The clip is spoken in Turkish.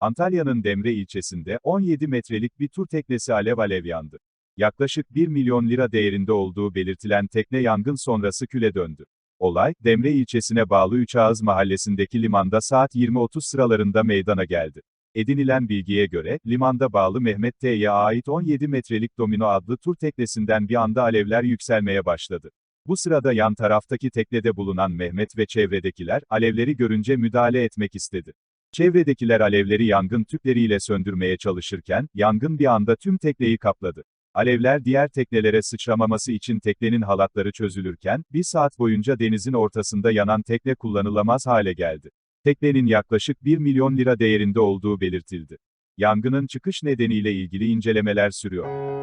Antalya'nın Demre ilçesinde 17 metrelik bir tur teknesi alev alev yandı. Yaklaşık 1 milyon lira değerinde olduğu belirtilen tekne yangın sonrası küle döndü. Olay, Demre ilçesine bağlı Üçağız mahallesindeki limanda saat 20.30 sıralarında meydana geldi. Edinilen bilgiye göre, limanda bağlı Mehmet T'ye ait 17 metrelik Domino adlı tur teknesinden bir anda alevler yükselmeye başladı. Bu sırada yan taraftaki teknede bulunan Mehmet ve çevredekiler, alevleri görünce müdahale etmek istedi. Çevredekiler alevleri yangın tüpleriyle söndürmeye çalışırken, yangın bir anda tüm tekneyi kapladı. Alevler diğer teknelere sıçramaması için teknenin halatları çözülürken, bir saat boyunca denizin ortasında yanan tekne kullanılamaz hale geldi. Teknenin yaklaşık 1 milyon lira değerinde olduğu belirtildi. Yangının çıkış nedeniyle ilgili incelemeler sürüyor.